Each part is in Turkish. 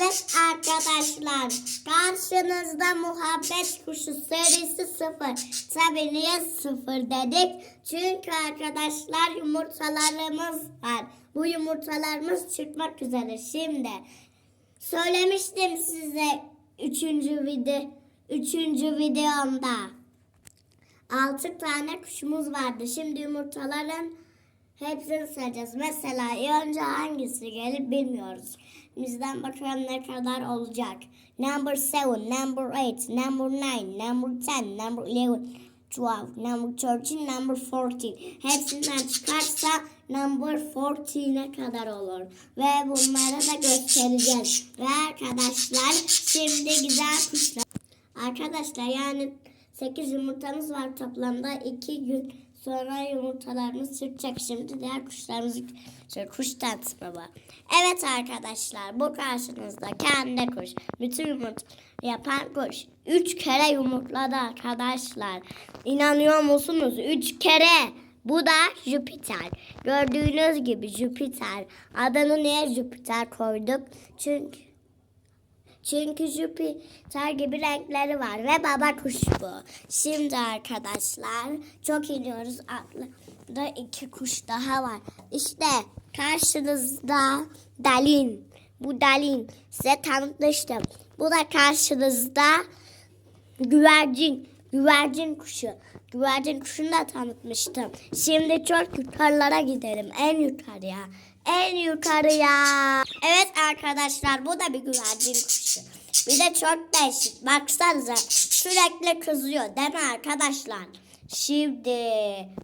Evet arkadaşlar karşınızda muhabbet kuşu serisi sıfır. Tabii niye sıfır dedik? Çünkü arkadaşlar yumurtalarımız var. Bu yumurtalarımız çıkmak üzere şimdi. Söylemiştim size üçüncü video, üçüncü videomda. Altı tane kuşumuz vardı. Şimdi yumurtaların hepsini sayacağız. Mesela önce hangisi gelir bilmiyoruz. Bizden bakalım ne kadar olacak. Number 7, number 8, number 9, number 10, number 11, 12, number 13, number 14. Hepsinden çıkarsa number 14'e kadar olur. Ve bunları da göstereceğiz. Ve arkadaşlar şimdi güzel kuşlar. Arkadaşlar yani 8 yumurtamız var toplamda 2 gün sonra yumurtalarımız çıkacak. Şimdi diğer kuşlarımızı şöyle kuş tanıtma baba. Evet arkadaşlar bu karşınızda kendi kuş. Bütün yumurta yapan kuş. 3 kere yumurtladı arkadaşlar. İnanıyor musunuz? 3 kere. Bu da Jüpiter. Gördüğünüz gibi Jüpiter. Adını niye Jüpiter koyduk? Çünkü çünkü Jüpiter gibi renkleri var ve baba kuş bu. Şimdi arkadaşlar çok iniyoruz. Aklımda iki kuş daha var. İşte karşınızda Dalin. Bu Dalin. Size tanıtmıştım. Bu da karşınızda güvercin. Güvercin kuşu. Güvercin kuşunu da tanıtmıştım. Şimdi çok yukarılara gidelim. En yukarıya. En yukarıya. Evet arkadaşlar bu da bir güvercin kuşu. Bir de çok değişik. Baksanıza sürekli kızıyor değil mi arkadaşlar? Şimdi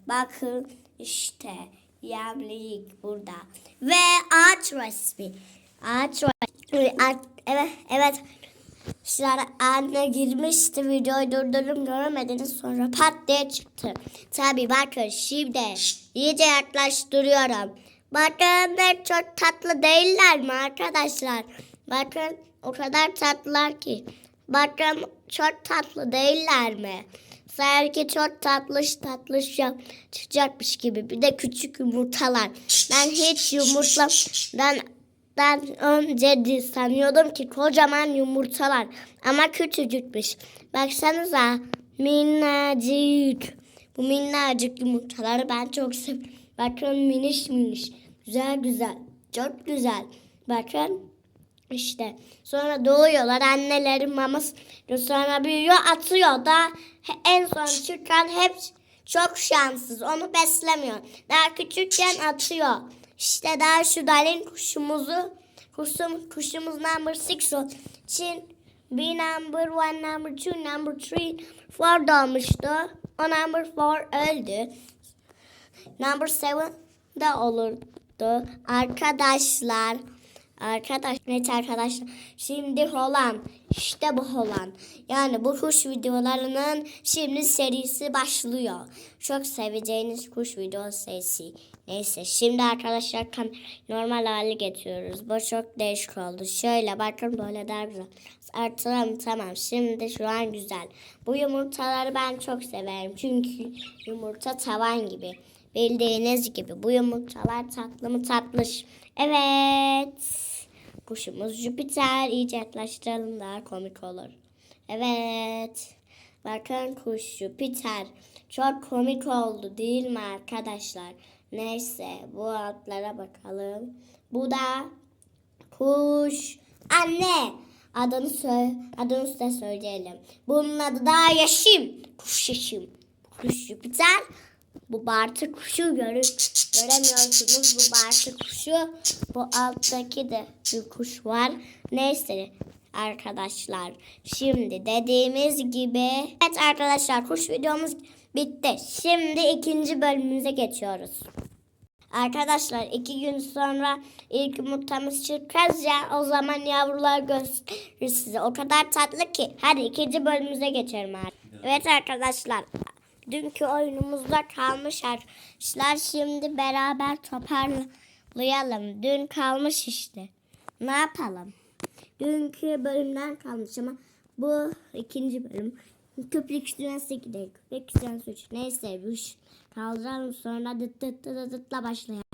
bakın işte yemlik burada. Ve ağaç resmi. Ağaç resmi. Evet, evet. Şunlar anne girmişti videoyu durdurdum göremediniz sonra pat diye çıktı. Tabi bakın şimdi iyice yaklaştırıyorum. Bakın ne çok tatlı değiller mi arkadaşlar? Bakın o kadar tatlılar ki. Bakın çok tatlı değiller mi? Sanki çok tatlış tatlış çıkacakmış gibi. Bir de küçük yumurtalar. Ben hiç yumurtla ben önce sanıyordum ki kocaman yumurtalar ama küçücükmüş. Baksanıza minnacık. Bu minnacık yumurtaları ben çok seviyorum. Bakın miniş miniş. Güzel güzel. Çok güzel. Bakın işte sonra doğuyorlar annelerin maması sonra büyüyor atıyor da en son çıkan hep çok şanssız onu beslemiyor. Daha küçükken atıyor. İşte daha şu dalin kuşumuzu kuşum, kuşumuz number six o için bir number one, number two, number three, four doğmuştu. O number four öldü. Number seven da olurdu. Arkadaşlar Arkadaş, evet arkadaşlar. Şimdi Holan. İşte bu Holan. Yani bu kuş videolarının şimdi serisi başlıyor. Çok seveceğiniz kuş video serisi. Neyse şimdi arkadaşlar kam- normal hale getiriyoruz. Bu çok değişik oldu. Şöyle bakın böyle daha güzel. Artıralım tamam. Şimdi şu an güzel. Bu yumurtaları ben çok severim. Çünkü yumurta tavan gibi. Bildiğiniz gibi bu yumurtalar tatlı mı tatlış. Evet. Kuşumuz Jüpiter. İyice yaklaştıralım daha komik olur. Evet. Bakın kuş Jüpiter. Çok komik oldu değil mi arkadaşlar? Neyse bu altlara bakalım. Bu da kuş. Anne. Adını söyle, adını size söyleyelim. Bunun adı da Yaşım. Kuş Yaşım. Kuş Jüpiter. Bu bartı kuşu görür, göremiyorsunuz bu bartı kuşu. Bu alttaki de bir kuş var. Neyse arkadaşlar. Şimdi dediğimiz gibi. Evet arkadaşlar kuş videomuz bitti. Şimdi ikinci bölümümüze geçiyoruz. Arkadaşlar iki gün sonra ilk yumurtamız çıkacağız ya o zaman yavrular gösterir size. O kadar tatlı ki. Hadi ikinci bölümümüze geçelim artık. Evet arkadaşlar dünkü oyunumuzda kalmış arkadaşlar. Şimdi beraber toparlayalım. Dün kalmış işte. Ne yapalım? Dünkü bölümden kalmış ama bu ikinci bölüm. Köprük üstüne gidelim. Köprük üstüne suç. Neyse bu kaldıralım sonra dıt dıt dıt dıtla başlayalım.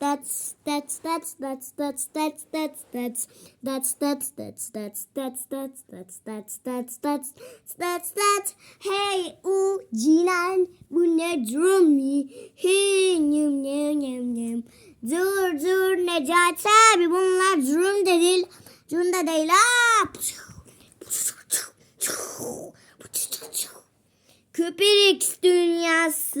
That's that's that's that's that's that's that's that's that's that's that's that's that's that's that's that's that's that's that's hey u cinan bu ne drummy hey nyum nyum nyum nyum dur dur Necati abi bunlar drum değil drum da değil ha Köpek dünyası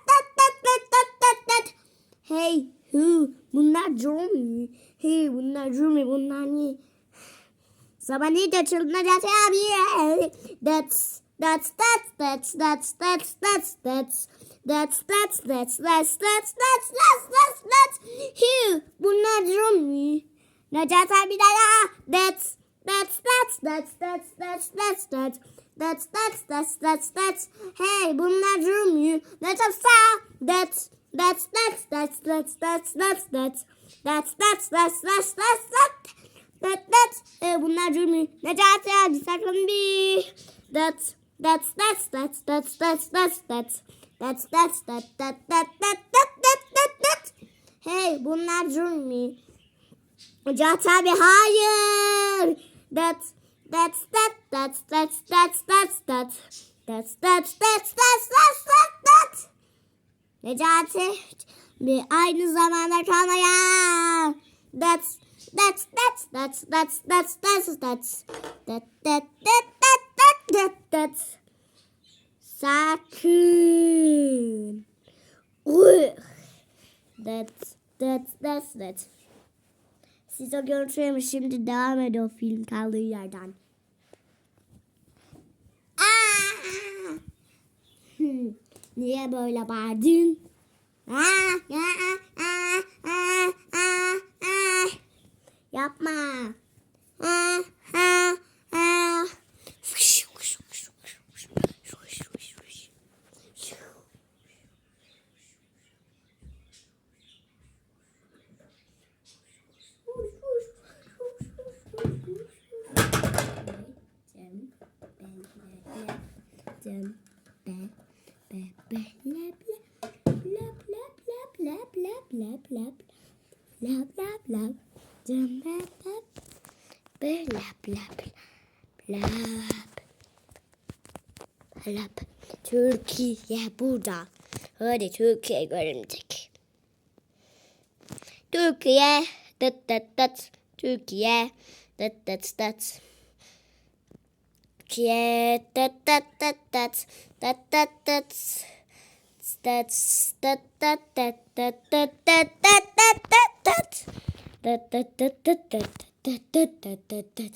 Hey hu bunlar Jomi. Hey bunlar Jomi bunlar ne? Sabah ne de çılgınacağız abi. That's that's that's that's that's that's that's that's that's that's that's that's that's that's that's that's that's Hu bunlar Jomi. Necati abi daha. That's that's that's that's that's that's that's that's that's that's that's that's that's Hey bunlar Jomi. Necati. That's that's that's that's that's that's that's that's that's that's that's that's that's that's that that e, bunlar cümle Necati abi sakın bir that that's that's that's that's that's that's that's that's that's that that that that that that that that hey bunlar cümle Necati abi hayır that that that's that's that's that's that's that's that's that's that's that's that's that's Necati bir aynı zamanda kalmaya that's that's that's that's that's that's that's that's that that that that that that that's sakın Ugh. that's that's that's that's siz o görüntüye mi şimdi devam ediyor film kaldığı yerden Aa! Hmm, Niye böyle bağırdın? Aa, aa, aa, aa, aa, aa. Yapma. Aa, lep, lep. Türkiye burada. Hadi Türkiye görünecek. Türkiye, dıt dıt dıt. Türkiye, dıt dıt dıt. Türkiye, dıt dıt dıt dıt. Dıt dıt dıt. Dıt dıt dıt dıt dıt dıt dıt dıt dıt dıt dıt. Dıt dıt dıt dıt dıt dıt dıt dıt dıt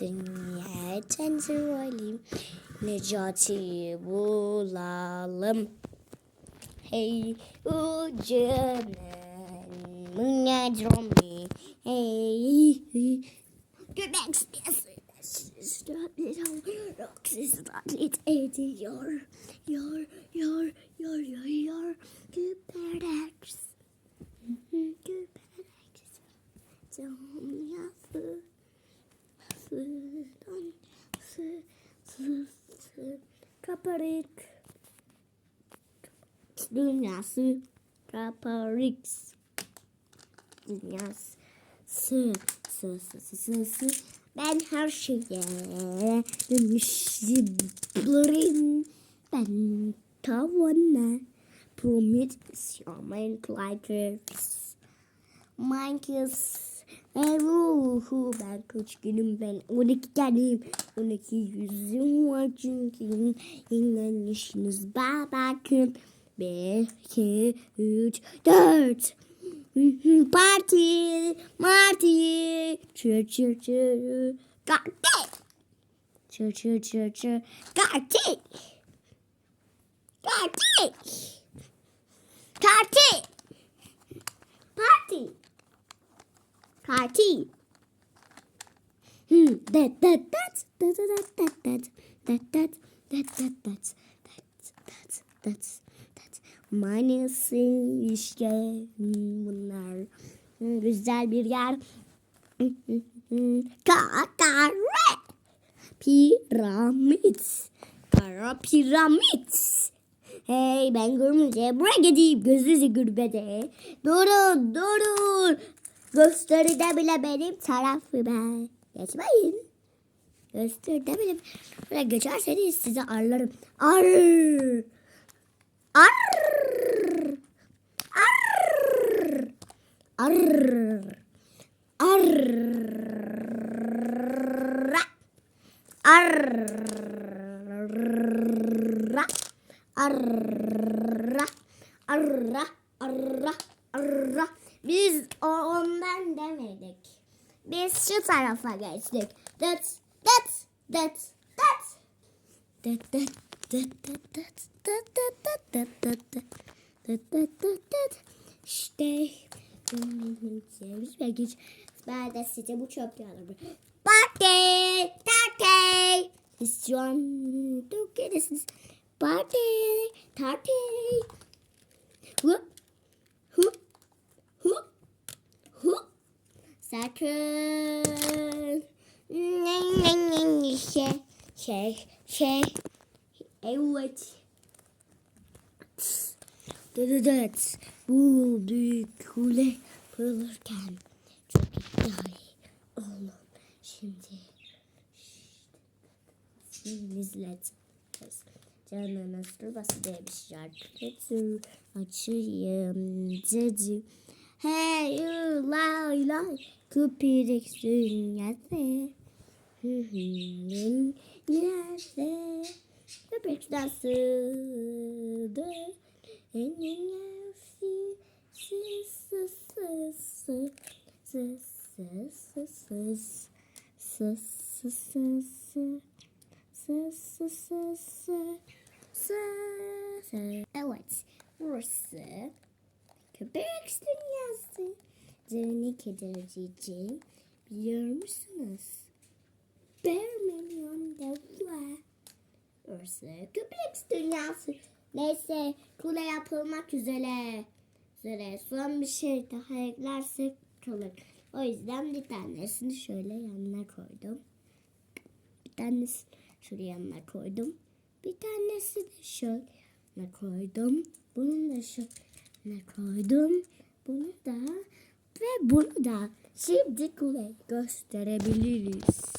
Nereden zırvalim? Necati'yi bulalım. Hey ucunun münedromi. Hey göbek Roxy's taklit ediyor. Yor, yor, yor, yor, yor. Küpereks. Küpereks. Canım yazdı. Sı Sı Sı Kaparik. Dünyası Raparix dünyası. Sı sı sı sı sı sı. Ben her şeye dönüşüm ben tavana Prometheus Minecraft. Minecraft. Ve ruhu ben kaç günüm ben 12 taneyim 12 yüzüm var çünkü inanışınız bakın 1 2 3 4 Parti Marti. Çır çır çır Parti Çır çır çır çır Parti Parti Parti Parti. Hmm. That that that that that that that that that that that that that that that Manisi işte hmm, bunlar Hmm, güzel bir yer. Hmm, hmm, hmm. Kakare. Piramit. Kara piramit. Hey ben görmeyince buraya gideyim gözünüzü gürbede. Durun durun. Gösteride bile benim tarafıma. Geçmeyin. Gösteride bile. Buraya geçerseniz sizi arlarım. Ar. Ar. Ar. Ar. Ar. Arra. Arra. Arra. Arra. Arra. Biz ondan demedik. Biz şu tarafa geçtik. That's that's that's that's that that that that that that that that that that that that that that işte sevmiş ve güç ben de size bu çöp yanımı Party! Party! Siz şu an Türkiye'desiniz. Party! Party! Hı? Sakın. Şey, şey, şey. Evet. Dıdıdıt. Bu büyük kule kırılırken çok iddialı olun. Şimdi şimdi izleteceğiz. Canı nasıl basıyor bir şarkı açayım dedi. Hey, you, la, la, köpürek sünyası. Yerse köpek sırdı. Enine si, si, si, si, si, si, si, si, si, si, si, si, si. Evet, burası Köpek dünyası. Canı kedirici biliyor musunuz? Bir milyon dolar. Burası köpek dünyası. Neyse kule yapılmak üzere. Üzere son bir şey daha eklersek kalır. O yüzden bir tanesini şöyle yanına koydum. Bir tanesini şuraya yanına koydum. Bir tanesi de şöyle yanına koydum. Bunu da şöyle ne koydum? Bunu da ve bunu da şimdi kule gösterebiliriz.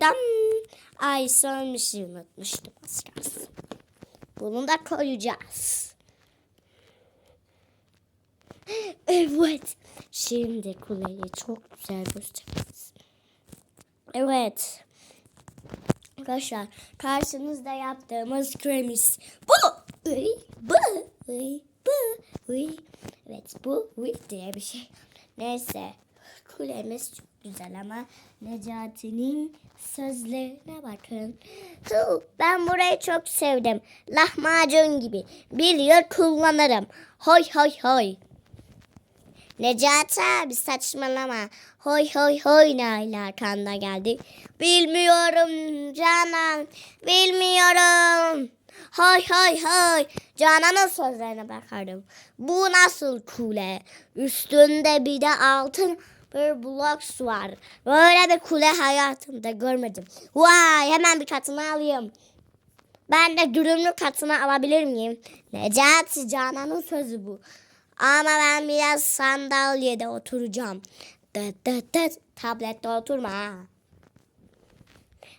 Dam. Ay son bir şey unutmuştum az kalsın. Bunu da koyacağız. Evet. Şimdi kuleyi çok güzel göstereceğiz. Evet. Arkadaşlar karşınızda yaptığımız kremis bu. Bu. Bu. Uy. Evet bu diye bir şey. Neyse kulemiz çok güzel ama Necati'nin sözlerine bakın. Ben burayı çok sevdim. Lahmacun gibi. Bir yıl kullanırım. Hoy hoy hoy. Necati abi saçmalama. Hoy hoy hoy ne alakanda geldi. Bilmiyorum Canan. Bilmiyorum. Hoy hoy hoy. Canan'ın sözlerine bakarım. Bu nasıl kule? Üstünde bir de altın bir blok var. Böyle bir kule hayatımda görmedim. Vay hemen bir katını alayım. Ben de dürümlü katını alabilir miyim? Necati Canan'ın sözü bu. Ama ben biraz sandalyede oturacağım. Dıt dıt dıt. Tablette oturma.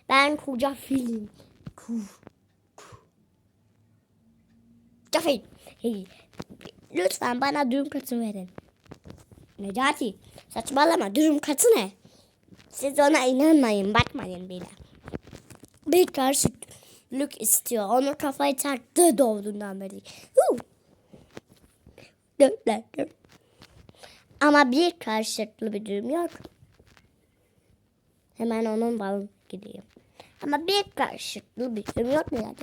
Ben koca film. Ku, Cafin. Hey, Lütfen bana dürüm katı verin. Necati saçmalama dürüm katı ne? Siz ona inanmayın bakmayın bile. Bir karşılık istiyor. Onu kafayı taktı doğduğundan beri. Ama bir karşılıklı bir dürüm yok. Hemen onun balın gideyim. Ama bir karşılıklı bir dürüm yok mu yani?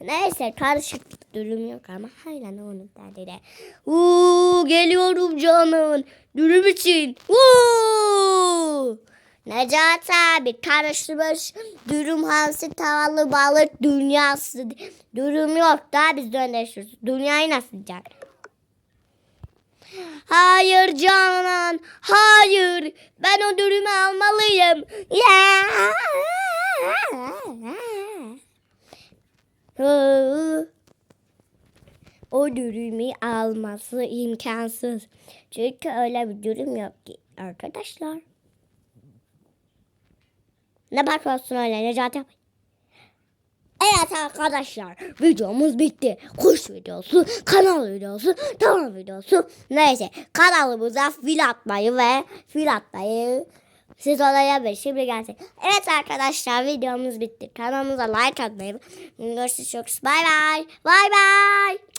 Neyse karışık dürüm yok ama hala onun derdine. Uuu geliyorum canım. Dürüm için. Uuu. Necati abi karıştırmış dürüm hamsi tavalı balık dünyası. Dürüm yok daha biz dönüşürüz. Dünyayı nasıl yiyecek? Hayır Canan, hayır. Ben o dürümü almalıyım. Ya. Hı. O dürümü alması imkansız. Çünkü öyle bir dürüm yok ki arkadaşlar. Ne bakıyorsun öyle Necati? Evet arkadaşlar videomuz bitti. Kuş videosu, kanal videosu, tamam videosu. Neyse kanalımıza fil atmayı ve fil atmayı siz olaya bir şimdi gelsin. Evet arkadaşlar videomuz bitti. Kanalımıza like atmayı. Görüşürüz. Bye bye. Bye bye.